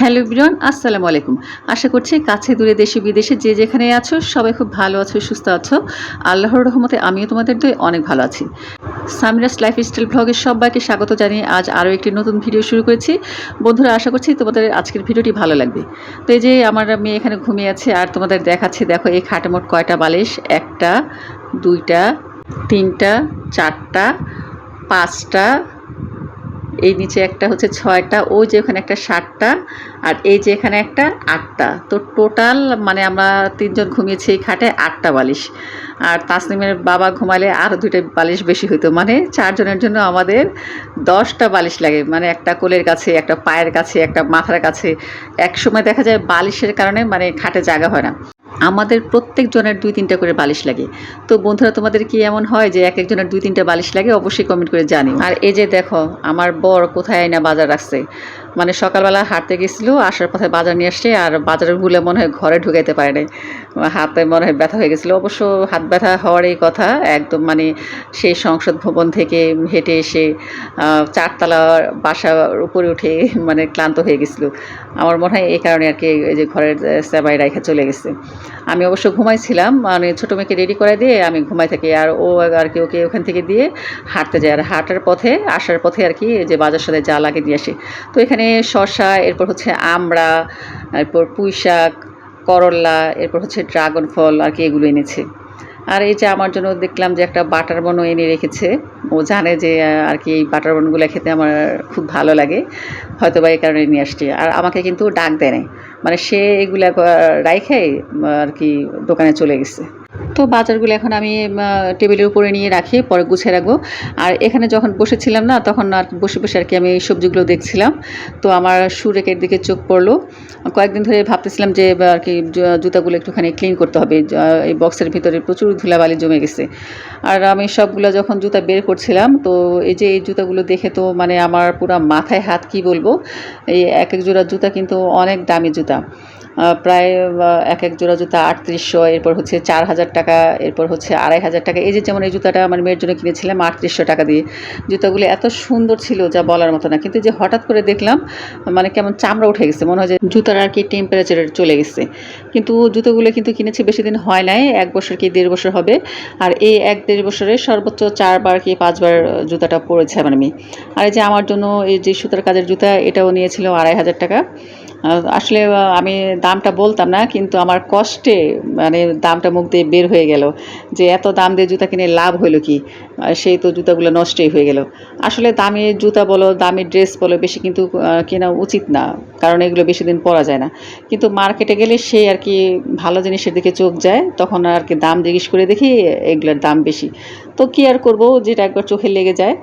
Hello বিরন আসসালামু আলাইকুম। আশা করছি কাছে দূরে দেশে, বিদেশে যে যেখানে আছো, সবাই খুব ভালো আছো, সুস্থ আছো। আল্লাহর রহমতে আমিও তোমাদের দই অনেক ভালো আছি। সামিরাস লাইফস্টাইল ব্লগের সবাইকে স্বাগত জানিয়ে আজ আরও একটি নতুন ভিডিও শুরু করেছি। বন্ধুরা, আশা করছি তোমাদের আজকের ভিডিওটি ভালো লাগবে। তো এই যে আমার মেয়ে এখানে ঘুমিয়ে আছে, আর তোমাদের দেখাচ্ছি, দেখো এই খাটে মোট কয়টা বালিশ? একটা, দুইটা, তিনটা, চারটা, পাঁচটা এই নিচে একটা হচ্ছে ছয়টা, ওই যে ওখানে একটা সাতটা, আর এই যে এখানে একটা আটটা। তো টোটাল মানে আমরা তিনজন ঘুমিয়েছি এই খাটে আটটা বালিশ। আর তাসনিমের বাবা ঘুমালে আরও দুইটা বালিশ বেশি হইতো। মানে চারজনের জন্য আমাদের দশটা বালিশ লাগে। মানে একটা কোলের কাছে, একটা পায়ের কাছে, একটা মাথার কাছে। এক সময় দেখা যায় বালিশের কারণে মানে খাটে জায়গা হয় না। আমাদের প্রত্যেক জনের দুই তিনটা করে বালিশ লাগে। তো বন্ধুরা, তোমাদের কি এমন হয় যে এক একজনের দুই তিনটা বালিশ লাগে? অবশ্যই কমেন্ট করে জানি আর এই যে দেখো, আমার বর কোথায় না বাজার রাখছে? মানে সকালবেলা হাঁটতে গেছিল, আসার পথে বাজার নিয়ে আসছে, আর বাজারের ভুলে মনে হয় ঘরে ঢুকাইতে পারে হাতে মনে হয় ব্যথা হয়ে গেছিল। অবশ্য হাত ব্যথা হওয়ার এই কথা, একদম মানে সেই সংসদ ভবন থেকে হেঁটে এসে চারতলার বাসার উপরে উঠে মানে ক্লান্ত হয়ে গেছিল। আমার মনে হয় এই কারণে আর কি এই যে ঘরের সেবাই রাইখা চলে গেছে। আমি অবশ্য ঘুমাইছিলাম মানে ছোটো মেয়েকে রেডি করে দিয়ে আমি ঘুমাই থাকি। আর ও আর কি ওকে ওখান থেকে দিয়ে হাঁটতে যায়। আর হাঁটার পথে, আসার পথে আর কি যে বাজার সাথে যা লাগে দিয়ে আসে। তো এখানে শশা এরপর হচ্ছে আমড়া, এরপর পুঁই শাক করল্লা এরপর হচ্ছে ড্রাগন ফল আর কি এগুলো এনেছে। আর এই যে আমার জন্য দেখলাম যে একটা বাটার বনও এনে রেখেছে। ও জানে যে আর কি এই বাটার বনগুলো খেতে আমার খুব ভালো লাগে। হয়তো বা এই কারণে নিয়ে আসছি। আর আমাকে কিন্তু ডাক দেয় মানে সে এগুলা রাইখে আর কি দোকানে চলে গেছে। তো বাজারগুলো এখন আমি টেবিলের উপরে নিয়ে রাখি, পরে গুছিয়ে রাখব। আর এখানে যখন বসেছিলাম না, তখন আর বসে বসে আর কি আমি এই সবজিগুলো দেখছিলাম। তো আমার সুরেকের দিকে চোখ পড়ল। কয়েকদিন ধরে ভাবতেছিলাম যে আর কি জুতাগুলো একটুখানি ক্লিন করতে হবে। এই বক্সের ভিতরে প্রচুর ধুলাবালি জমে গেছে। আর আমি সবগুলো যখন জুতা বের করছিলাম, তো এই যে এই জুতাগুলো দেখে তো মানে আমার পুরো মাথায় হাত, কি বলব? এই এক এক জোড়া জুতা কিন্তু অনেক দামি জুতা। প্রায় এক এক জোড়া জুতা আটত্রিশশো, এরপর হচ্ছে চার হাজার টাকা, এরপর হচ্ছে আড়াই হাজার টাকা। এই যে যেমন এই জুতাটা আমার মেয়ের জন্য কিনেছিলাম, আটত্রিশশো টাকা দিয়ে। জুতাগুলো এত সুন্দর ছিল যা বলার মতো না। কিন্তু যে হঠাৎ করে দেখলাম মানে কেমন চামড়া উঠে গেছে। মনে হয় যে জুতার আর কি টেম্পারেচার চলে গেছে। কিন্তু জুতোগুলো কিন্তু কিনেছি, বেশি দিন হয় নাই, এক বছর কি দেড় বছর হবে। আর এই এক দেড় বছরে সর্বোচ্চ চারবার কি পাঁচবার জুতাটা পরেছে আমার মেয়ে। আর এই যে আমার জন্য এই যে সুতার কাজের জুতা, এটাও নিয়েছিল আড়াই হাজার টাকা। আসলে আমি দামটা বলতাম না, কিন্তু আমার কষ্টে মানে দামটা মুখ দিয়ে বের হয়ে গেল যে এত দাম দিয়ে জুতা কিনে লাভ হইল কি? সেই তো জুতাগুলো নষ্টই হয়ে গেল। আসলে দামি জুতা বলো, দামি ড্রেস বলো, বেশি কিন্তু কেনা উচিত না, কারণ এগুলো বেশি দিন পরা যায় না। কিন্তু মার্কেটে গেলে সে আর কি ভালো জিনিসের দিকে চোখ যায়, তখন আর কি দাম জিজ্ঞেস করে দেখি এগুলোর দাম বেশি। তো কী আর করব, যেটা একবার চোখে লেগে যায়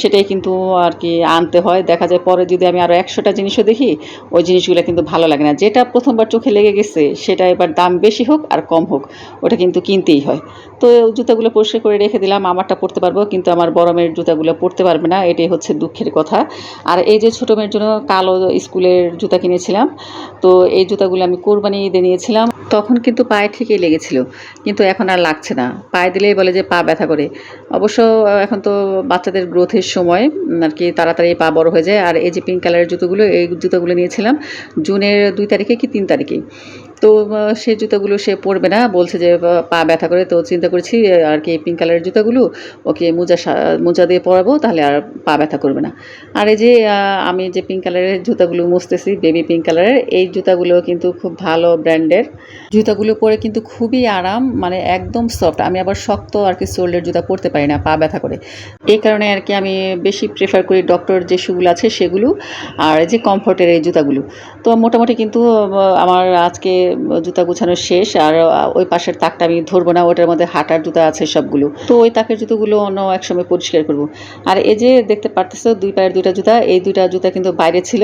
সেটাই কিন্তু আর কি আনতে হয়। দেখা যায় পরে যদি আমি আরও একশোটা জিনিসও দেখি, ওই জিনিসগুলো কিন্তু ভালো লাগে না। যেটা প্রথমবার চোখে লেগে গেছে, সেটা এবার দাম বেশি হোক আর কম হোক, ওটা কিন্তু কিনতেই হয়। তো জুতাগুলো পরিষ্কার করে রেখে দিলাম, আমারটা পরতে পারব, কিন্তু আমার বড় মেয়ের জুতাগুলো পরতে পারবে না, এটাই হচ্ছে দুঃখের কথা। আর এই যে ছোটো মেয়ের জন্য কালো স্কুলের জুতা কিনেছিলাম, তো এই জুতাগুলো আমি কোরবানি ঈদে নিয়েছিলাম। তখন কিন্তু পায়ে ঠিকই লেগেছিল। কিন্তু এখন আর লাগছে না। পায়ে দিলেই বলে যে পা ব্যথা করে। অবশ্য এখন তো বাচ্চাদের গ্রোথের সময় আর কি তাড়াতাড়ি পা বড় হয়ে যায়। আর এই যে পিঙ্ক কালারের জুতোগুলো, এই জুতোগুলো নিয়েছিলাম, জুনের দুই তারিখে কি তিন তারিখে? তো সে জুতোগুলো সে পরবে না। বলছে যে পা ব্যথা করে, তো চিন্তা করেছি আর কি পিঙ্ক কালারের জুতোগুলো, ওকে মোজা মোজা দিয়ে পরাবো, তাহলে আর পা ব্যথা করবে না। আর এই যে আমি যে পিঙ্ক কালারের জুতাগুলো মুছতেছি বেবি পিঙ্ক কালারের এই জুতাগুলো কিন্তু খুব ভালো ব্র্যান্ডের জুতাগুলো পরে কিন্তু খুবই আরাম মানে একদম সফট আমি আবার শক্ত আর কি সোল্ডের জুতা পরতে পারি না, পা ব্যথা করে। এই কারণে আর কি আমি বেশি প্রেফার করি ডক্টর যে শুগুলো আছে সেগুলো, আর যে কমফোর্টের এই জুতাগুলো। তো মোটামুটি কিন্তু আমার আজকে জুতা গুছানো শেষ, আর ওই পাশের তাকটা আমি ধরবো না, ওটার মধ্যে হাঁটার জুতা আছে সবগুলো। তো ওই তাকের জুতোগুলো অন্য এক সময় পরিষ্কার করব। আর এই যে দেখতে পারতেছো, দুই পায়ের দুইটা জুতা, এই দুইটা জুতা কিন্তু বাইরে ছিল।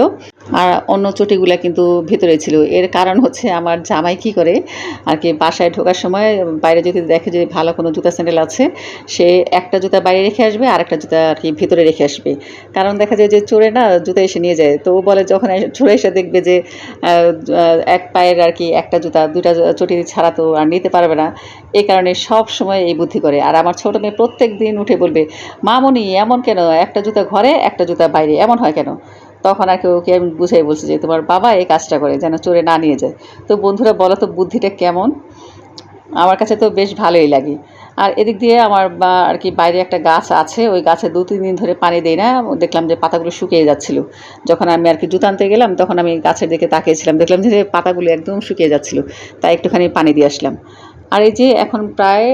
আর অন্য চটিগুলা কিন্তু ভেতরে ছিল। এর কারণ হচ্ছে আমার জামাই কি করে, আর কি বাসায় ঢোকার সময় বাইরে যদি দেখে যে ভালো কোনো জুতা স্যান্ডেল আছে, সে একটা জুতা বাইরে রেখে আসবে আর একটা জুতা আর কি ভিতরে রেখে আসবে। কারণ দেখা যায় যে চোরে না জুতা এসে নিয়ে যায়। তো ও বলে যখন চোরে এসে দেখবে যে এক পায়ের আর কি একটা জুতা দুটা চটি ছাড়া তো আর নিতে পারবে না। এই কারণে সব সময় এই বুদ্ধি করে। আর আমার ছোটো মেয়ে প্রত্যেক দিন উঠে বলবে, মামনি, এমন কেন? একটা জুতা ঘরে, একটা জুতা বাইরে। এমন হয় কেন? তখন আর কি ওকে আমি বুঝাই বলছি যে তোমার বাবা এই কাজটা করে, যেন চোরে না নিয়ে যায়। তো বন্ধুরা বলো তো বুদ্ধিটা কেমন? আমার কাছে তো বেশ ভালোই লাগে। আর এদিক দিয়ে আমার আর কি বাইরে একটা গাছ আছে, ওই গাছে দু, তিন দিন ধরে পানি দেই না, দেখলাম যে পাতাগুলো শুকিয়ে যাচ্ছিল। যখন আমি আর কি জুতো আনতে গেলাম, তখন আমি গাছের দিকে তাকিয়েছিলাম, দেখলাম যে পাতাগুলো একদম শুকিয়ে যাচ্ছিল, তাই একটুখানি পানি দিয়ে আসলাম। আর এই যে এখন প্রায়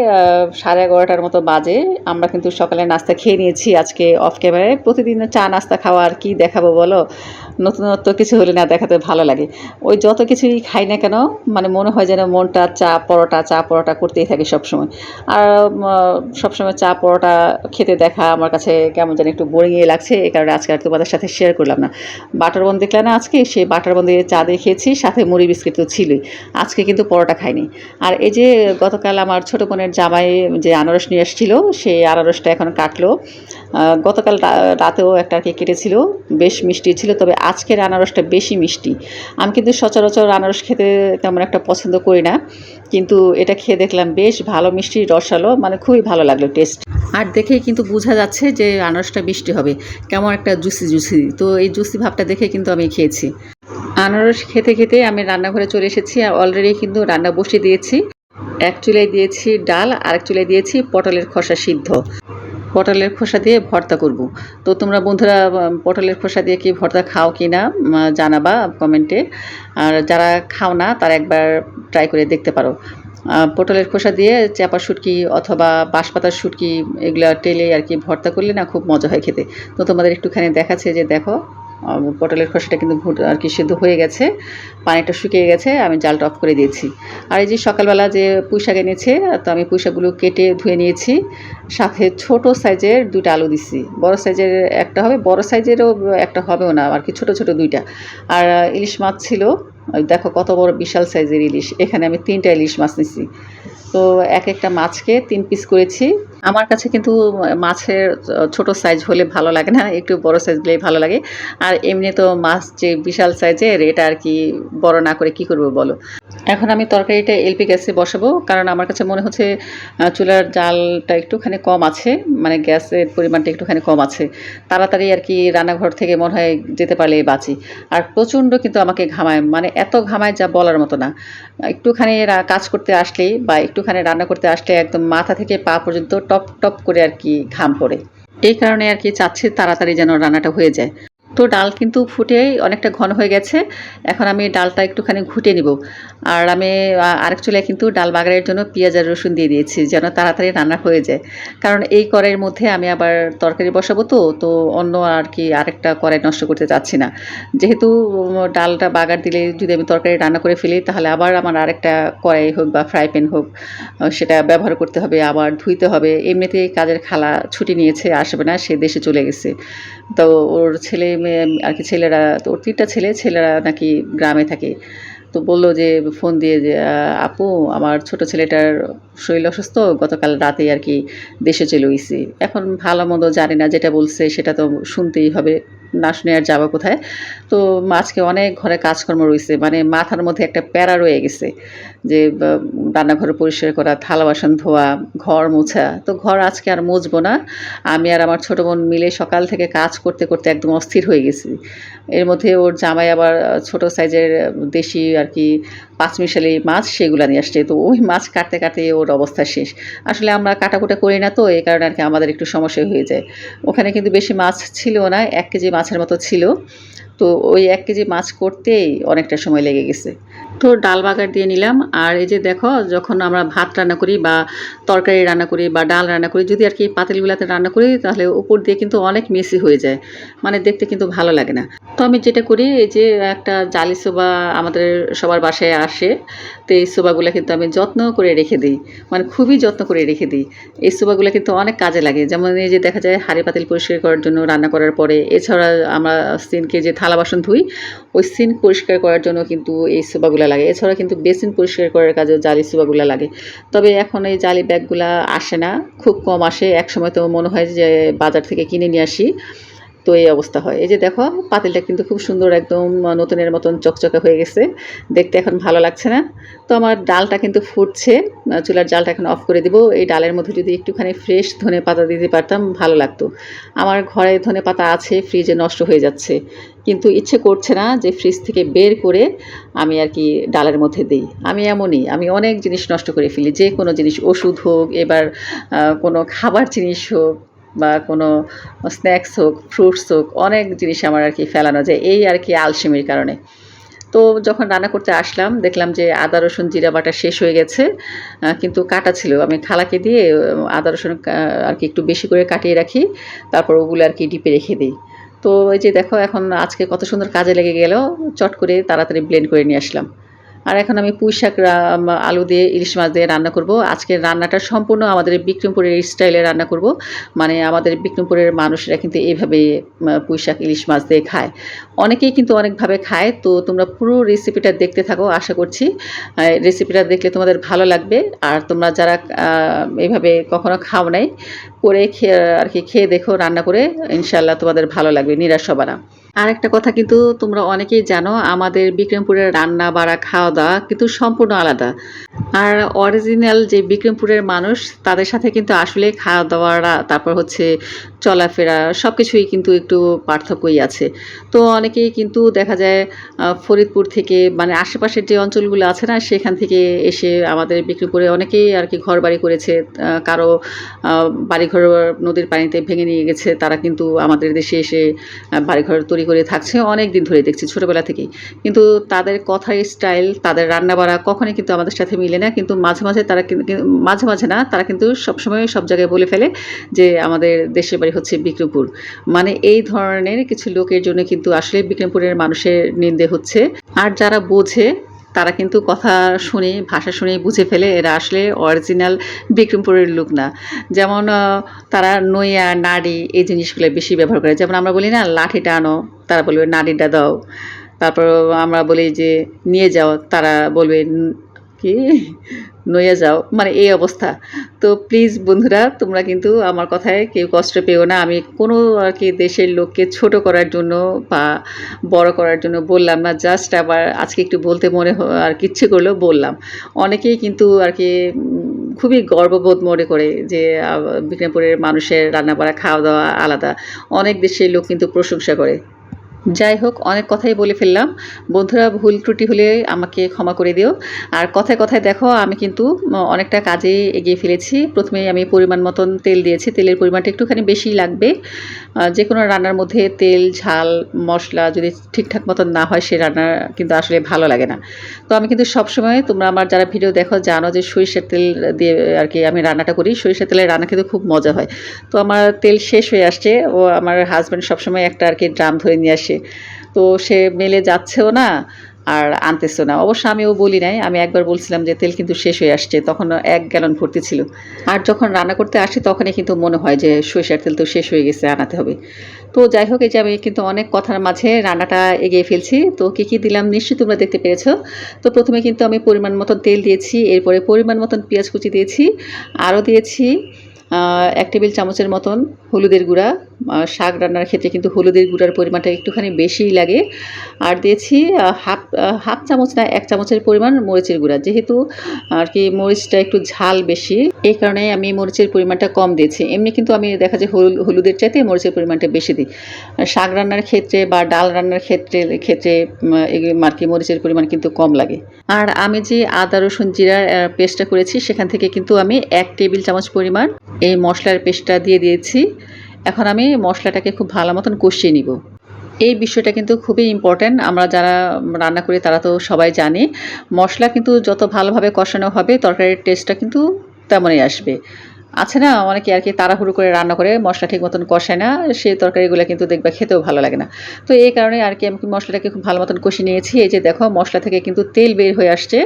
সাড়ে এগারোটার মতো বাজে, আমরা কিন্তু সকালে নাস্তা খেয়ে নিয়েছি আজকে অফ ক্যামেরায় প্রতিদিন চা নাস্তা খাওয়া আর কি দেখাবো বলো? নতুনত্ব কিছু হলে না দেখাতে ভালো লাগে। ওই যত কিছুই খাই না কেন মানে মনে হয় যেন মনটা চা পরোটা চা পরোটা করতেই থাকে সবসময়। আর সবসময় চা পরোটা খেতে দেখা আমার কাছে কেমন যেন একটু বোরিংই লাগছে এই কারণে আজকে আর তোমাদের সাথে শেয়ার করলাম না। বাটার বন দেখলে না আজকে সেই বাটার বন চা দিয়ে খেয়েছি, সাথে মুড়ি বিস্কিট তো ছিলই। আজকে কিন্তু পরোটা খাইনি। আর এই যে গতকাল আমার ছোটো বোনের জামাই যে আনারস নিয়ে এসেছিল সেই আনারসটা এখন কাটলো। গতকাল রাতেও একটা আর কি কেটেছিল, বেশ মিষ্টি ছিল, তবে আজকের আনারসটা বেশি মিষ্টি। আমি কিন্তু সচরাচর আনারস খেতে তেমন একটা পছন্দ করি না, কিন্তু এটা খেয়ে দেখলাম বেশ ভালো মিষ্টি রসালো মানে খুবই ভালো লাগল টেস্ট আর দেখেই কিন্তু বোঝা যাচ্ছে যে আনারসটা মিষ্টি হবে। কেমন একটা জুসি জুসি তো এই জুসি ভাবটা দেখে কিন্তু আমি খেয়েছি। আনারস খেতে খেতে আমি রান্নাঘরে চলে এসেছি আর অলরেডি কিন্তু রান্না বসিয়ে দিয়েছি। এক চুলায় দিয়েছি ডাল আর এক চুলায় দিয়েছি পটলের খসা সিদ্ধ। পটলের খোসা দিয়ে ভর্তা করব। তো তোমরা বন্ধুরা পটলের খোসা দিয়ে কি ভর্তা খাও কি না জানাবা কমেন্টে। আর যারা খাও না, তারা একবার ট্রাই করে দেখতে পারো। পটলের খোসা দিয়ে চাপা শুটকি অথবা বাঁশপাতার শুটকি, এগুলো টেলে আর কি ভর্তা করলে না খুব মজা হয় খেতে। তো তোমাদের একটুখানি দেখাচ্ছে যে দেখো। পটলের খোসাটা কিন্তু আর কি সেদ্ধ হয়ে গেছে, পানিটা শুকিয়ে গেছে, আমি জালটা অফ করে দিয়েছি। আর এই যে সকালবেলা যে পুঁই শাক এনেছে, তো আমি পুঁই শাকগুলো কেটে ধুয়ে নিয়েছি। সাথে ছোট সাইজের দুইটা আলু দিছি। বড় সাইজের একটা হবে, বড় সাইজেরও একটা হবেও না, আর কি ছোট ছোট দুইটা। আর ইলিশ মাছ ছিল দেখো কত বড় বিশাল সাইজের ইলিশ, এখানে আমি তিনটা ইলিশ মাছ নিছি। তো এক একটা মাছকে তিন পিস করেছি। আমার কাছে কিন্তু মাছের ছোট সাইজ হলে ভালো লাগে না, একটু বড় সাইজ হলেই ভালো লাগে। আর এমনি তো মাছ যে বিশাল সাইজের এটা আর কি বড় না করে কি করব বলো? এখন আমি তরকারিটা এলপি গ্যাসে বসাবো, কারণ আমার কাছে মনে হচ্ছে চুলার জালটা একটুখানি কম আছে মানে গ্যাসের পরিমাণটা একটুখানি কম আছে। তাড়াতাড়ি আর কি রান্নাঘর থেকে মনে হয় যেতে পারলে বাঁচি। আর প্রচণ্ড কিন্তু আমাকে ঘামায় মানে এত ঘামায় যা বলার মতো না। একটুখানি কাজ করতে আসলেই বা একটুখানি রান্না করতে আসলে একদম মাথা থেকে পা পর্যন্ত টপ টপ করে আর কি ঘাম পড়ে। এই কারণে আর কি চাচ্ছি তাড়াতাড়ি যেন রান্নাটা হয়ে যায়। তো ডাল কিন্তু ফুটে অনেকটা ঘন হয়ে গেছে। এখন আমি ডালটা একটুখানি ঘুটে নিব। আর আমি আরেক চুলায় কিন্তু ডাল বাগারের জন্য পেঁয়াজ আর রসুন দিয়ে দিয়েছি যেন তাড়াতাড়ি রান্না হয়ে যায়। কারণ এই কড়াইয়ের মধ্যে আমি আবার তরকারি বসাবো তো তো অন্য আর কি আরেকটা কড়াই নষ্ট করতে চাচ্ছি না। যেহেতু ডালটা বাগার দিলে যদি আমি তরকারি রান্না করে ফেলি, তাহলে আবার আমার আরেকটা কড়াই হোক বা ফ্রাই প্যান হোক সেটা ব্যবহার করতে হবে, আবার ধুইতে হবে। এমনিতেই কাজের খালা ছুটি নিয়েছে, আসবে না, সে দেশে চলে গেছে। তো ওর ছেলে মেয়ে আর কি ছেলেরা, তো ওর তিনটা ছেলে, ছেলেরা নাকি গ্রামে থাকে। তো বলল যে, ফোন দিয়ে যে আপু, আমার ছোট ছেলেটার শরীর অসুস্থ, গতকাল রাতে আর কি দেশে চলে গেছি। এখন ভালো মন্দ জানি না, যেটা বলছে সেটা তো শুনতেই হবে। না শুনে আর যাব কোথায়? তো আজকে অনেক ঘরে কাজকর্ম রয়েছে মানে মাথার মধ্যে একটা প্যারা রয়ে গেছে যে রান্নাঘর পরিষ্কার করা, থালা বাসন ধোয়া, ঘর মোছা। তো ঘর আজকে আর মুছবো না। আমি আর আমার ছোটো বোন মিলে সকাল থেকে কাজ করতে করতে একদম অস্থির হয়ে গেছি। এর মধ্যে ওর জামাই আবার ছোট সাইজের দেশি আর কি পাঁচমিশালি মাছ সেগুলো নিয়ে আসছে। তো ওই মাছ কাটতে কাটতে ওর অবস্থা শেষ। আসলে আমরা কাটাকুটা করি না তো, এই কারণে আর কি আমাদের একটু সমস্যা হয়ে যায়। ওখানে কিন্তু বেশি মাছ ছিল না, এক কেজি মাছের মতো ছিল। তো ওই এক কেজি মাছ করতেই অনেকটা সময় লেগে গেছে। তো ডাল বাগার দিয়ে নিলাম। আর এই যে দেখো, যখন আমরা ভাত রান্না করি বা তরকারি রান্না করি বা ডাল রান্না করি, যদি আর কি পাতিলগুলাতে রান্না করি, তাহলে উপর দিয়ে কিন্তু অনেক মেসি হয়ে যায়। মানে দেখতে কিন্তু ভালো লাগে না। তো আমি যেটা করি, এই যে একটা জালি সোবা আমাদের সবার বাসায় আসে, তো এই সোবাগুলো কিন্তু আমি যত্ন করে রেখে দিই। মানে খুবই যত্ন করে রেখে দিই। এই সোবাগুলো কিন্তু অনেক কাজে লাগে। যেমন এই যে দেখা যায়, হাঁড়ি পাতিল পরিষ্কার করার জন্য রান্না করার পরে, এছাড়া আমরা সিনকে যে থালা বাসন ধুই, ওই সিন পরিষ্কার করার জন্য কিন্তু এই সোবাগুলো লাগে। এছাড়া কিন্তু বেসিন পরিষ্কার করার কাজেও জালি সোবাগুলো লাগে। তবে এখন এই জালি ব্যাগগুলা আসে না, খুব কম আসে। এক সময় তো মনে হয় যে বাজার থেকে কিনে নিয়ে আসি, তো এই অবস্থা হয়। এই যে দেখো, পাতিলটা কিন্তু খুব সুন্দর একদম নতুনের মতন চকচকে হয়ে গেছে। দেখতে এখন ভালো লাগছে না। তো আমার ডালটা কিন্তু ফুটছে। চুলার জালটা এখন অফ করে দিব। এই ডালের মধ্যে যদি একটুখানি ফ্রেশ ধনে পাতা দিতে পারতাম, ভালো লাগতো। আমার ঘরে ধনে পাতা আছে, ফ্রিজে নষ্ট হয়ে যাচ্ছে। কিন্তু ইচ্ছে করছে না যে ফ্রিজ থেকে বের করে আমি আর কি ডালের মধ্যে দিই। আমি এমনই, আমি অনেক জিনিস নষ্ট করে ফেলি, যে কোনো জিনিস, ওষুধ হোক, এবার কোনো খাবার জিনিস হোক বা কোনো স্ন্যাক্স হোক ফ্রুটস হোক, অনেক জিনিস আমার আর কি ফেলানো যায়, এই আর কি আলসেমির কারণে। তো যখন রান্না করতে আসলাম, দেখলাম যে আদা, রসুন, জিরা বাটা শেষ হয়ে গেছে কিন্তু কাটা ছিল। আমি খালাকে দিয়ে, আদা, রসুন আর কি একটু বেশি করে কাটিয়ে রাখি, তারপর ওগুলো আর কি ডিপে রেখে দিই। তো ওই যে দেখো এখন আজকে কত সুন্দর কাজে লেগে গেল, চট করে তাড়াতাড়ি ব্লেন্ড করে নিয়ে আসলাম। আর এখন আমি পুঁই শাক আলু দিয়ে ইলিশ মাছ দিয়ে রান্না করব। আজকের রান্নাটা সম্পূর্ণ আমাদের বিক্রমপুরের স্টাইলে রান্না করব। মানে আমাদের বিক্রমপুরের মানুষেরা কিন্তু এইভাবে পুঁই শাক ইলিশ মাছ দিয়ে খায়। অনেকেই কিন্তু অনেকভাবে খায়। তো তোমরা পুরো রেসিপিটা দেখতে থাকো আশা করছি। রেসিপিটা দেখলে তোমাদের ভালো লাগবে। আর তোমরা যারা আহ, এইভাবে কখনো খাও নাই করে খেয়ে আর কি খেয়ে দেখো রান্না করে ইনশাল্লাহ তোমাদের ভালো লাগবে নিরাশ হবে না। আর একটা কথা কিন্তু তোমরা অনেকেই জানো, আমাদের বিক্রমপুরের রান্না, বাড়া খাওয়া দাওয়া কিন্তু সম্পূর্ণ আলাদা। আর অরিজিনাল যে বিক্রমপুরের মানুষ, তাদের সাথে কিন্তু আসলে খাওয়া দাওয়ারা তারপর হচ্ছে চলাফেরা সব কিছুই কিন্তু একটু পার্থক্যই আছে। তো অনেকেই কিন্তু দেখা যায় ফরিদপুর থেকে মানে আশেপাশের যে অঞ্চলগুলো আছে না, সেখান থেকে এসে আমাদের বিক্রমপুরে অনেকেই আর কি ঘর বাড়ি করেছে কারও বাড়িঘর নদীর পানিতে ভেঙে নিয়ে গেছে, তারা কিন্তু আমাদের দেশে এসে বাড়িঘর তৈরি করে থাকছে অনেক দিন ধরে দেখছি ছোটোবেলা থেকেই। কিন্তু তাদের কথার স্টাইল, তাদের রান্নাবাড়া কখনোই কিন্তু আমাদের সাথে মিলে না, কিন্তু মাঝে মাঝে তারা মাঝে মাঝে না, তারা কিন্তু সবসময় সব জায়গায় বলে ফেলে যে আমাদের দেশের বাড়ি হচ্ছে বিক্রমপুর। মানে এই ধরনের কিছু লোকের জন্য কিন্তু আসলে বিক্রমপুরের মানুষের নিন্দে হচ্ছে। আর যারা বোঝে, তারা কিন্তু কথা শুনে, ভাষা শুনে বুঝে ফেলে এরা আসলে অরিজিনাল বিক্রমপুরের লোক না। যেমন তারা নইয়া, নাড়ি এই জিনিসগুলো বেশি ব্যবহার করে। যেমন আমরা বলি না, লাঠিটা আনো, তারা বলবে, নাড়িটা দাও। তারপর আমরা বলি যে, নিয়ে যাও। তারা বলবে কি? নইয়া যাও। মানে এই অবস্থা। তো প্লিজ বন্ধুরা, তোমরা কিন্তু আমার কথায় কেউ কষ্ট পেও না। আমি কোনো আর কি দেশের লোককে ছোট করার জন্য বা বড় করার জন্য বললাম না। জাস্ট আবার আজকে একটু বলতে মনে আর কিচ্ছে করলেও বললাম। অনেকেই কিন্তু আর কি খুবই গর্ববোধ মনে করে যে বিক্রমপুরের মানুষের রান্নাবাড়া, খাওয়া দাওয়া আলাদা। অনেক দেশের লোক কিন্তু প্রশংসা করে। যাই হোক অনেক কথাই বলে ফেললাম। বন্ধুরা, ভুল ত্রুটি হলে আমাকে ক্ষমা করে দিও। আর কথায় কথায় দেখো, আমি কিন্তু অনেকটা কাজে এগিয়ে ফেলেছি। প্রথমে আমি পরিমাণ মতন তেল দিয়েছি। তেলের পরিমাণটা একটুখানি বেশি লাগবে। যে কোনো রান্নার মধ্যে তেল, ঝাল, মশলা যদি ঠিকঠাক মতন না হয়, সে রান্না কিন্তু আসলে ভালো লাগে না। তো আমি কিন্তু সবসময়, তোমরা আমার যারা ভিডিও দেখো, জানো যে সরিষার তেল দিয়ে আর কি আমি রান্নাটা করি। সরিষার তেলের রান্না কিন্তু খুব মজা হয়। তো আমার তেল শেষ হয়ে আসছে। ও আমার হাজব্যান্ড সবসময় একটা আর কি ড্রাম ধরে নিয়ে আসে। তো সে মেলে যাচ্ছেও না আর আনতেছেও না। অবশ্য আমিও বলি নাই, আমি একবার বলছিলাম যে তেল কিন্তু শেষ হয়ে আসছে, তখন এক গ্যালন ভর্তি ছিল। আর যখন রান্না করতে আসি তখনই কিন্তু মনে হয় যে সরিষার তেল তো শেষ হয়ে গেছে, আনাতে হবে। তো যাই হোক, এই যে আমি কিন্তু অনেক কথার মাঝে রান্নাটা এগিয়ে ফেলছি। তো কী কী দিলাম নিশ্চয়ই তোমরা দেখতে পেরেছ। তো প্রথমে কিন্তু আমি পরিমাণ মতন তেল দিয়েছি, এরপরে পরিমাণ মতন পেঁয়াজ কুচি দিয়েছি, আরও দিয়েছি এক টেবিল চামচের মতন হলুদের গুঁড়া শাক রান্নার ক্ষেত্রে কিন্তু হলুদের গুঁড়ার পরিমাণটা একটুখানি বেশিই লাগে। আর দিয়েছি হাফ হাফ চামচ না, এক চামচের পরিমাণ মরিচের গুঁড়া। যেহেতু আর কি মরিচটা একটু ঝাল বেশি, এই কারণে আমি মরিচের পরিমাণটা কম দিয়েছি। এমনি কিন্তু আমি দেখা যায় হলু- হলুদের চাইতে মরিচের পরিমাণটা বেশি দিই। শাক রান্নার ক্ষেত্রে বা ডাল রান্নার ক্ষেত্রে ক্ষেত্রে আর কি মরিচের পরিমাণ কিন্তু কম লাগে। আর আমি যে আদা, রসুন জিরার পেস্টটা করেছি, সেখান থেকে কিন্তু আমি এক টেবিল চামচ পরিমাণ এই মশলার পেস্টটা দিয়ে দিয়েছি। এখন আমি মশলাটাকে খুব ভালো মতন কষিয়ে নিব। এই বিষয়টা কিন্তু খুবই ইম্পর্ট্যান্ট আমরা যারা রান্না করি তারা তো সবাই জানে। মশলা কিন্তু যত ভালোভাবে কষানো হবে, তরকারির টেস্টটা কিন্তু তেমনই আসবে। আছে না, অনেকে আর কি তাড়াহুড়ো করে রান্না করে মশলা ঠিক মতন কষায় না, সেই তরকারিগুলো কিন্তু দেখবা খেতেও ভালো লাগে না। তো এই কারণে আর কি আমি মশলাটাকে খুব ভালো মতন কষিয়ে নিয়েছি। এই যে দেখো, মশলা থেকে কিন্তু তেল বের হয়ে আসছে।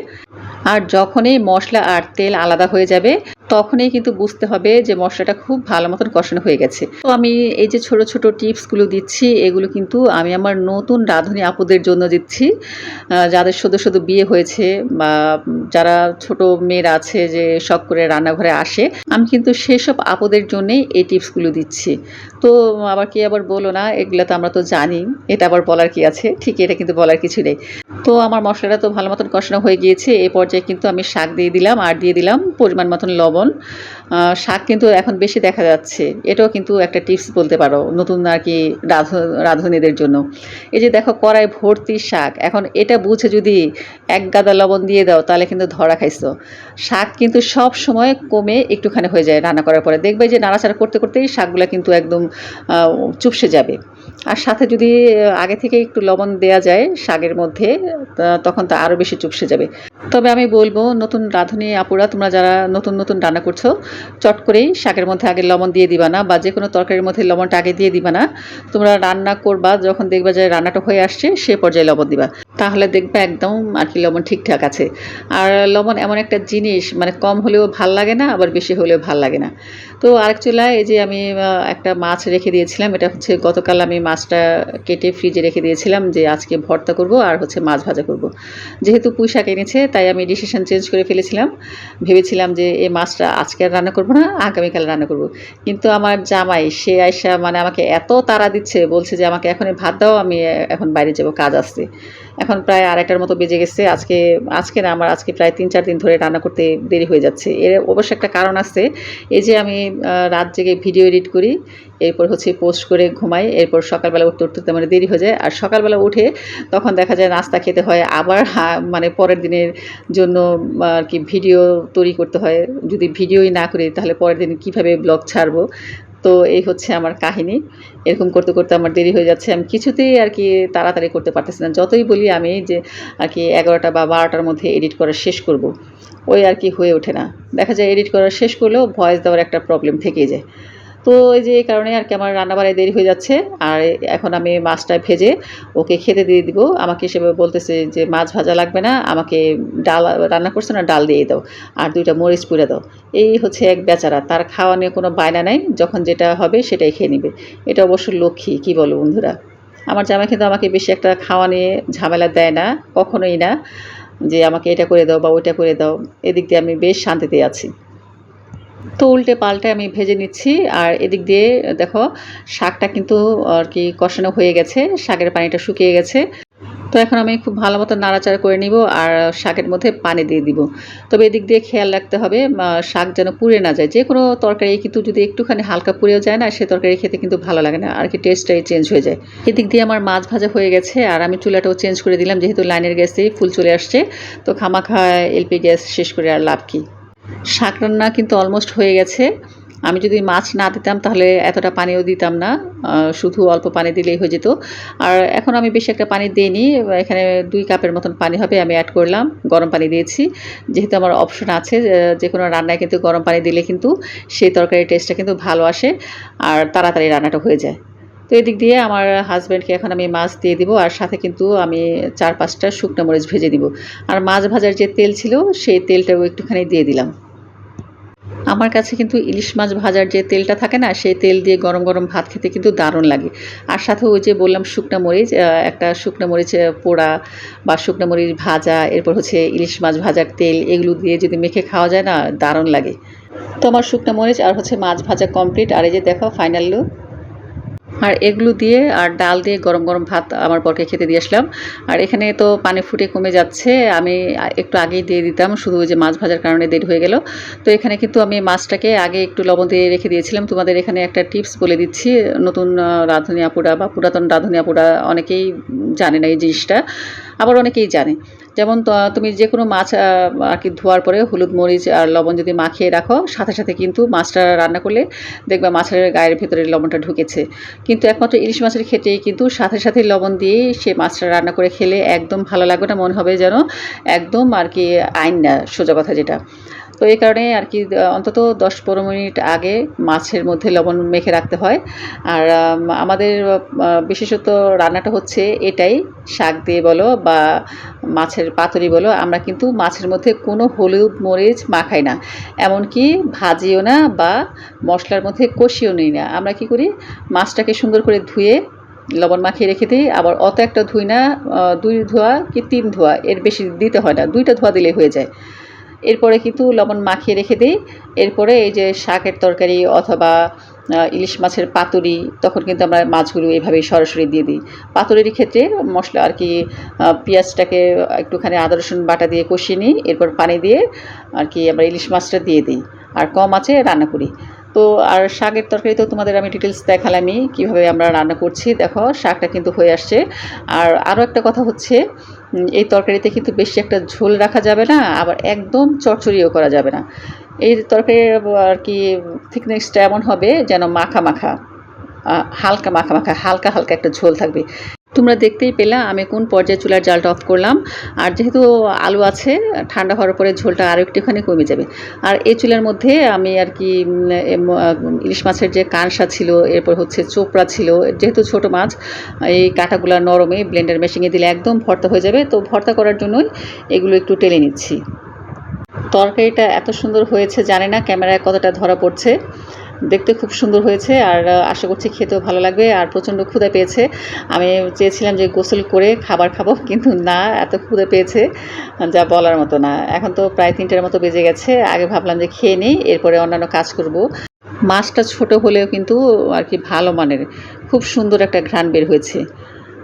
আর যখনই মশলা আর তেল আলাদা হয়ে যাবে তখনই কিন্তু বুঝতে হবে যে মশলাটা খুব ভালো মতন কষানো হয়ে গেছে। তো আমি এই যে ছোট ছোট টিপসগুলো দিচ্ছি, এগুলো কিন্তু আমি আমার নতুন রাঁধুনি আপুদের জন্য দিচ্ছি। যাদের শুধু শুধু বিয়ে হয়েছে বা যারা ছোট মেয়েরা আছে যে শখ করে রান্নাঘরে আসে, আমি কিন্তু সেসব আপুদের জন্যেই এই টিপসগুলো দিচ্ছি। তো আবার কি আবার বলো না, এগুলো তো আমরা তো জানি, এটা আবার বলার কি আছে? ঠিক, এটা কিন্তু বলার কিছু নেই। তো আমার মশলাটা তো ভালো মতন কষানো হয়ে গিয়েছে এই পর্যায়ে কিন্তু আমি শাক দিয়ে দিলাম, আর দিয়ে দিলাম পরিমাণ মতন লবণ। লবণ শাক কিন্তু এখন বেশি দেখা যাচ্ছে। এটাও কিন্তু একটা টিপস বলতে পারো, নতুন আর কি রাধ- রাঁধুনিদের জন্য। এই যে দেখো, কড়াই ভর্তি শাক। এখন এটা বুঝে যদি এক গাদা লবণ দিয়ে দাও, তাহলে কিন্তু ধরা খাইছো। শাক কিন্তু সব সময় কমে একটুখানি হয়ে যায় রান্না করার পরে। দেখবে যে নাড়াচাড়া করতে করতেই শাকগুলো কিন্তু একদম চুপসে যাবে। আর সাথে যদি, আগে থেকে একটু লবণ দেওয়া যায় শাকের মধ্যে তখন তো আরও বেশি চুপসে যাবে। তবে আমি বলব, নতুন রাঁধুনি আপুরা, তোমরা যারা নতুন নতুন রান্না করছ, চট করেই শাকের মধ্যে আগে লবণ দিয়ে দিবা না, বা যে কোনো তরকারির মধ্যে লবণটা আগে দিয়ে দিবা না, তোমরা রান্না করবা, যখন দেখবা যে রান্নাটা হয়ে আসছে, সে পর্যায়ে লবণ দিবা। তাহলে দেখবে একদম আর কি লবণ ঠিকঠাক আছে। আর লবণ এমন একটা জিনিস মানে কম হলেও ভালো লাগে না, আবার বেশি হলেও ভালো লাগে না। তো আরেক চুলায় এই যে আমি একটা মাছ রেখে দিয়েছিলাম, এটা হচ্ছে গতকাল আমি মাছটা কেটে ফ্রিজে রেখে দিয়েছিলাম যে আজকে ভর্তা করব আর হচ্ছে মাছ ভাজা করব। যেহেতু পুঁই শাক এনেছে তাই আমি ডিসিশন চেঞ্জ করে ফেলেছিলাম। ভেবেছিলাম যে এই মাছটা আজকে আর রান্না করব না, আগামীকাল রান্না করব। কিন্তু আমার জামাই, সে আয়সা মানে আমাকে এত তাড়া দিচ্ছে, বলছে যে আমাকে এখনই ভাত দাও, আমি এখন বাইরে যাব, কাজ আসছে এখন প্রায় আড়াইটার মতো বেজে গেছে, আজকে আজকে না, আমার আজকে প্রায় তিন চার দিন ধরে রান্না করতে দেরি হয়ে যাচ্ছে। এর অবশ্য একটা কারণ আছে, এই যে আমি রাত জেগে ভিডিও এডিট করি এরপর হচ্ছে পোস্ট করে ঘুমাই, এরপর সকালবেলা উঠতে উঠতে মানে দেরি হয়ে যায়। আর সকালবেলা উঠে তখন দেখা যায় নাস্তা খেতে হয়, আবার মানে পরের দিনের জন্য আর কি ভিডিও তৈরি করতে হয়। যদি ভিডিওই না করি তাহলে পরের দিন কীভাবে ব্লগ ছাড়বো? তো এই হচ্ছে আমার কাহিনী। এরকম করতে করতে আমার দেরি হয়ে যাচ্ছে। আমি কিছুতেই আর কি তাড়াতাড়ি করতে পারতেছি না। যতই বলি আমি যে আর কি এগারোটা বা বারোটার মধ্যে এডিট করা শেষ করব, ওই আর কি হয়ে ওঠে না। দেখা যায় এডিট করা শেষ করলেও ভয়েস দেওয়ার একটা প্রবলেম থেকেই যায়। তো এই যে কারণে আর কি আমার রান্নাবাড়ায় দেরি হয়ে যাচ্ছে। আর এখন আমি মাছটা ভেজে ওকে খেতে দিয়ে দিব। আমাকে সেভাবে বলতেছে যে, মাছ ভাজা লাগবে না, আমাকে ডাল, রান্না করছে না, ডাল দিয়ে দাও। আর দুইটা মরিচ পুড়ে দাও। এই হচ্ছে এক বেচারা। তার খাওয়া নিয়ে কোনো বায়না নাই। যখন যেটা হবে সেটাই খেয়ে নিবে। এটা অবশ্য লক্ষ্মী, কি বলো বন্ধুরা? আমার জামাই কিন্তু আমাকে বেশি একটা খাওয়া নিয়ে ঝামেলা দেয় না, কখনোই না, যে আমাকে এটা করে দাও বা ওইটা করে দাও। এদিক দিয়ে আমি বেশ শান্তিতে আছি। তো উল্টে পাল্টে আমি ভেজে নিচ্ছি। আর এদিক দিয়ে, দেখো, শাকটা কিন্তু আর কি কষানো হয়ে গেছে, শাকের পানিটা শুকিয়ে গেছে। তো এখন আমি খুব ভালো মতো নাড়াচাড়া করে নিব আর শাকের মধ্যে পানি দিয়ে দিব। তবে এদিক দিয়ে খেয়াল রাখতে হবে শাক যেন পুড়ে না যায়। যে কোনো তরকারি কিন্তু যদি একটুখানি হালকা পুড়েও যায় না, সে তরকারি খেতে কিন্তু ভালো লাগে না। আর কি টেস্টটাই চেঞ্জ হয়ে যায়। এদিক দিয়ে আমার মাছ ভাজা হয়ে গেছে আর আমি চুলাটাও চেঞ্জ করে দিলাম। যেহেতু লাইনের গ্যাসেই ফুল চলে আসছে, তো খামাখা, এলপি গ্যাস শেষ করে আর লাভ কী? শাক রান্না কিন্তু অলমোস্ট হয়ে গেছে। আমি যদি মাছ না দিতাম তাহলে এতটা পানিও দিতাম না শুধু অল্প পানি দিলেই হয়ে যেত। আর এখন আমি বেশি একটা পানি দিইনি, এখানে দুই কাপের মতন পানি হবে আমি অ্যাড করলাম, গরম পানি দিয়েছি। যেহেতু আমার অপশন আছে যে- কোনো রান্নায় কিন্তু গরম পানি দিলে কিন্তু সেই তরকারির টেস্টটা কিন্তু ভালো আসে, আর তাড়াতাড়ি রান্নাটা হয়ে যায়। তো এদিক দিয়ে আমার হাজব্যান্ডকে এখন আমি মাছ দিয়ে দিব আর সাথে কিন্তু আমি চার পাঁচটা শুকনো মরিচ ভেজে দিব। আর মাছ ভাজার যে তেল ছিল, সেই তেলটাও একটুখানি দিয়ে দিলাম। আমার কাছে কিন্তু ইলিশ মাছ ভাজার যে তেলটা থাকে না, সেই তেল দিয়ে গরম গরম ভাত খেতে কিন্তু দারুণ লাগে। আর সাথে ওই যে বললাম শুকনো মরিচ একটা শুকনো মরিচ পোড়া বা শুকনো মরিচ ভাজা, এরপর হচ্ছে ইলিশ মাছ ভাজার তেল, এগুলো দিয়ে যদি মেখে খাওয়া যায় না, দারুণ লাগে। তো আমার শুকনো মরিচ আর হচ্ছে মাছ ভাজা কমপ্লিট আর এই যে দেখো ফাইনাল লুক আর এগুলো দিয়ে আর ডাল দিয়ে গরম গরম ভাত আমার বরকে খেতে দিয়ে আসলাম। আর এখানে তো পানি ফুটে কমে যাচ্ছে, আমি একটু আগেই দিয়ে দিতাম, শুধু যে মাছ ভাজার কারণে দেরি হয়ে গেল। তো এখানে কিন্তু আমি মাছটাকে আগে একটু লবণ দিয়ে রেখে দিয়েছিলাম। তোমাদের এখানে একটা টিপস বলে দিচ্ছি, নতুন রাঁধুনি বা পুরাতন রাঁধুনি অনেকেই জানে না এই জিনিসটা। আবার অনেকেই জানে। যেমন তুমি যে কোনো মাছ আর কি ধোয়ার পরে হলুদ মরিচ আর লবণ যদি মাখিয়ে রাখো, সাথে সাথে কিন্তু মাছটা রান্না করলে দেখবে মাছের গায়ের ভেতরে লবণটা ঢুকেছে। কিন্তু একমাত্র ইলিশ মাছের ক্ষেত্রেই কিন্তু সাথে সাথে লবণ দিয়ে সে মাছটা রান্না করে খেলে একদম ভালো লাগবে না, মনে হবে যেন একদম আর কি আইন না, সোজা কথা যেটা। তো এই কারণে আর কি অন্তত দশ পনেরো মিনিট আগে মাছের মধ্যে লবণ মেখে রাখতে হয়। আর আমাদের বিশেষত রান্নাটা হচ্ছে এটাই, শাক দিয়ে বলো বা মাছের পাতুরি বলো, আমরা কিন্তু মাছের মধ্যে কোনো হলুদ মরিচ মাখাই না। এমনকি ভাজিও না বা মশলার মধ্যে কষিও নিই না। আমরা কি করি, মাছটাকে সুন্দর করে ধুয়ে লবণ মাখিয়ে রেখে দিই। আবার অত একটা ধুই না দুই ধোয়া কি তিন ধোয়া, এর বেশি দিতে হয় না। দুইটা ধোয়া দিলে হয়ে যায়। এরপরে কিন্তু লবণ মাখিয়ে রেখে দিই। এরপরে এই যে শাকের তরকারি অথবা ইলিশ মাছের পাতুরি, তখন কিন্তু আমরা মাছগুলো এভাবেই সরাসরি দিয়ে দিই। পাতুরির ক্ষেত্রে মশলা আর কি পেঁয়াজটাকে একটুখানি আদা, রসুন বাটা দিয়ে কষিয়ে নিই। এরপর পানি দিয়ে আর কি আমরা ইলিশ মাছটা দিয়ে দিই। আর কম আছে রান্না করি। তো আর শাকের তরকারি তো তোমাদের আমি ডিটেলস দেখালামই, কীভাবে আমরা রান্না করছি। দেখো, শাকটা কিন্তু হয়ে আসছে। আর আরও একটা কথা হচ্ছে এই তরকারিতে কিন্তু বেশি একটা ঝোল রাখা যাবে না, আবার একদম চচ্চড়িও করা যাবে না। এই তরকারির আর কি থিকনেসটা এমন হবে যেন মাখা মাখা হালকা মাখা মাখা, হালকা হালকা একটা ঝোল থাকবে। তোমরা দেখতেই পেলা, আমি কোন পর্যায়ে চুলার জালটা অফ করলাম। আর যেহেতু আলু আছে, ঠান্ডা হওয়ার পরে ঝোলটা আরও একটুখানি কমে যাবে। আর এই চুলার মধ্যে আমি আর কি ইলিশ মাছের যে কাঁসা ছিল, এরপর হচ্ছে চোপড়া ছিল, যেহেতু ছোট মাছ, এই কাঁটাগুলো নরমে ব্লেন্ডার মেশিনে দিলে একদম ভর্তা হয়ে যাবে। তো ভর্তা করার জন্যই এগুলো একটু টেলে নিচ্ছি। তরকারিটা এত সুন্দর হয়েছে, জানে না ক্যামেরায় কতটা ধরা পড়ছে। দেখতে খুব সুন্দর হয়েছে আর আশা করছি খেতেও ভালো লাগবে আর প্রচণ্ড ক্ষুদা পেয়েছে। আমি চেয়েছিলাম যে গোসল করে খাবার খাব, কিন্তু না, এত ক্ষুদা পেয়েছে, যা বলার মতো না। এখন তো প্রায় তিনটের মতো বেজে গেছে, আগে ভাবলাম যে খেয়ে নিই, এরপরে অন্যান্য কাজ করব। মাছটা ছোট হলেও কিন্তু আর কি ভালো মানের, খুব সুন্দর একটা ঘ্রাণ বের হয়েছে।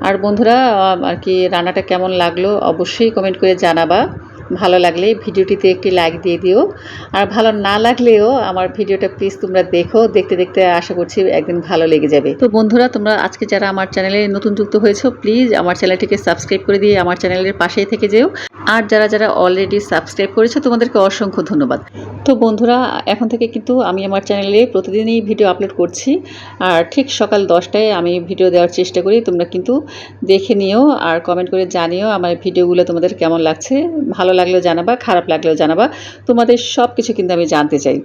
আর বন্ধুরা আর কি রান্নাটা কেমন লাগল অবশ্যই কমেন্ট করে জানাবা। ভালো লাগলে ভিডিওটিতে একটি লাইক দিয়ে দিও। আর ভালো না লাগলেও আমার ভিডিওটা প্লিজ তোমরা দেখো, দেখতে দেখতে আশা করছি একদিন ভালো লেগে যাবে। তো বন্ধুরা, তোমরা আজকে যারা আমার চ্যানেলে নতুন যুক্ত হয়েছো প্লিজ আমার চ্যানেলটিকে সাবস্ক্রাইব করে দিয়ে আমার চ্যানেলের পাশেই থেকে যেও। আর যারা যারা অলরেডি সাবস্ক্রাইব করেছ, তোমাদেরকে অসংখ্য ধন্যবাদ। তো বন্ধুরা, এখন থেকে কিন্তু আমি আমার চ্যানেলে প্রতিদিনই ভিডিও আপলোড করছি। আর ঠিক সকাল দশটায় আমি ভিডিও দেওয়ার চেষ্টা করি। তোমরা কিন্তু দেখে নিও আর কমেন্ট করে জানিও আমার ভিডিওগুলো তোমাদের কেমন লাগছে। ভালো লাগলেও জানাবা খারাপ লাগলেও জানাবা। তোমাদের সব কিছু কিন্তু আমি জানতে চাই।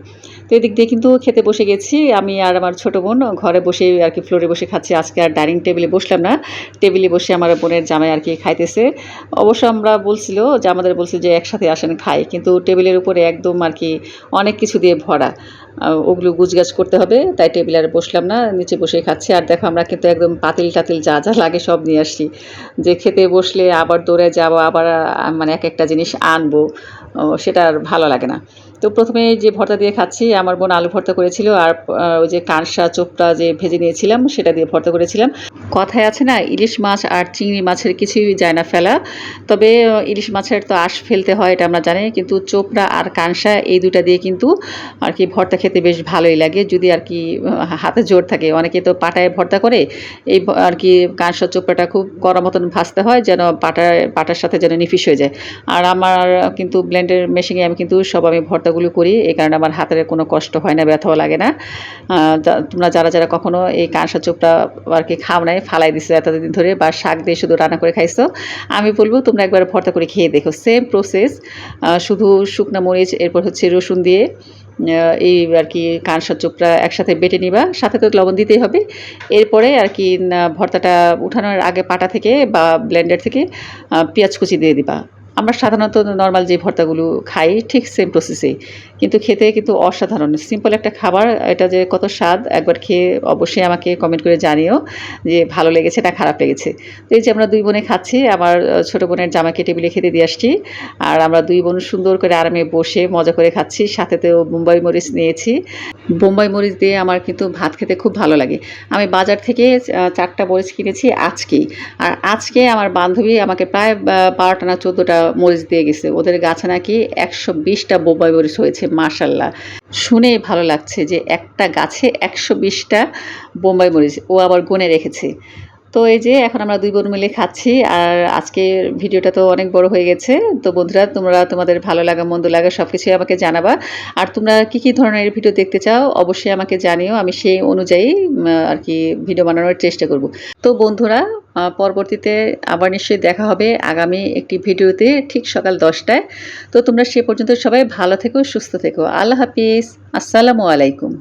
এদিক দিয়ে কিন্তু খেতে বসে গেছি। আমি আর আমার ছোটো বোন ঘরে বসে আর কি ফ্লোরে বসে খাচ্ছি। আজকে আর ডাইনিং টেবিলে বসলাম না। টেবিলে বসে আমার বোনের জামাই আর কি খাইতেছে। অবশ্য আমরা বলছিল যে আমাদের বলছিল যে একসাথে আসেন, খাই। কিন্তু টেবিলের উপরে একদম আর কি অনেক কিছু দিয়ে ভরা। ওগুলো গুজগাছ করতে হবে, তাই টেবিলে আর বসলাম না। নিচে বসে খাচ্ছি। আর দেখো আমরা কিন্তু একদম পাতিল টাতিল যা যা লাগে সব নিয়ে আসছি। যে খেতে বসলে আবার দৌড়ে যাব, আবার মানে এক একটা জিনিস আনব সেটা আর ভালো লাগে না। তো প্রথমে যে ভর্তা দিয়ে খাচ্ছি, আমার বোন আলু ভর্তা করেছিল আর ওই যে কাঁসা চোপটা যে ভেজে নিয়েছিলাম, সেটা দিয়ে ভর্তা করেছিলাম। কথায় আছে না, ইলিশ মাছ আর চিংড়ি মাছের কিছুই যায় না ফেলা। তবে ইলিশ মাছের তো আশ ফেলতে হয়, এটা আমরা জানি। কিন্তু চোপড়া আর কাঁসা, এই দুটা দিয়ে কিন্তু আর কি ভর্তা খেতে বেশ ভালোই লাগে। যদি আর কি হাতে জোর থাকে। অনেকে তো পাটায় ভর্তা করে, এই আর কি কাঁসা চোপড়াটা খুব কড়া মতন ভাজতে হয়, যেন পাটায়, পাটার সাথে যেন নিফিস হয়ে যায়। আর আমার কিন্তু ব্লেন্ডের মেশিনে আমি কিন্তু সব আমি ভর্তাগুলো করি এই কারণে আমার হাতের কোনো কষ্ট হয় না, ব্যথাও লাগে না। তোমরা যারা যারা কখনো এই কাঁসা চোপটা আর কি খাও নাই, ফালাই দিছো এতদিন ধরে বা শাক দিয়ে শুধু রান্না করে খাইছো, আমি বলব তোমরা একবার ভর্তা করে খেয়ে দেখো। সেম প্রসেস শুধু শুকনো মরিচ, এরপর হচ্ছে রসুন দিয়ে এই আর কি কাঁসা চোপড়া একসাথে বেটে নিবা, সাথে তো লবণ দিতেই হবে। এরপরে আর কি ভর্তাটা উঠানোর আগে পাটা থেকে বা ব্লেন্ডার থেকে পেঁয়াজ কুচি দিয়ে দিবা। আমরা সাধারণত নর্মাল যে ভর্তাগুলো খাই, ঠিক সেম প্রসেসে কিন্তু খেতে কিন্তু অসাধারণ। সিম্পল একটা খাবার, এটা যে কত স্বাদ, একবার খেয়ে অবশ্যই আমাকে কমেন্ট করে জানিও যে ভালো লেগেছে না খারাপ লেগেছে। তো এই যে আমরা দুই বোনে খাচ্ছি, আমার ছোটো বোনের জামাকে টেবিলে খেতে দিয়ে আসছি। আর আমরা দুই বোন সুন্দর করে আরামে বসে মজা করে খাচ্ছি। সাথে তো বোম্বাই মরিচ নিয়েছি। বোম্বাই মরিচ দিয়ে আমার কিন্তু ভাত খেতে খুব ভালো লাগে। আমি বাজার থেকে চারটা মরিচ কিনেছি আজকেই। আর আজকে আমার বান্ধবী আমাকে প্রায় বারোটা না চোদ্দোটা মরিচ দিয়ে গেছে। ওদের গাছে নাকি একশো বিশটা বোম্বাই মরিচ হয়েছে মার্শাল্লাহ শুনে ভালো লাগছে যে একটা গাছে একশো বিশটা বোম্বাই মরিচ ও আবার গুনে রেখেছে। তো এই যে এখন আমরা দুই বোন মিলে খাচ্ছি, আর আজকের ভিডিওটা তো অনেক বড় হয়ে গেছে। তো বন্ধুরা, তোমরা তোমাদের ভালো লাগা, মন্দ লাগা সব কিছুই আমাকে জানাবা। আর তোমরা কী কী ধরনের ভিডিও দেখতে চাও, অবশ্যই আমাকে জানিও। আমি সেই অনুযায়ী আর কি ভিডিও বানানোর চেষ্টা করব। তো বন্ধুরা পরবর্তীতে আবার নিশ্চয়ই দেখা হবে আগামী একটি ভিডিওতে ঠিক সকাল দশটায়। তো তোমরা সে পর্যন্ত সবাই ভালো থেকো, সুস্থ থেকো। আল্লাহ হাফিজ। আসসালামু আলাইকুম।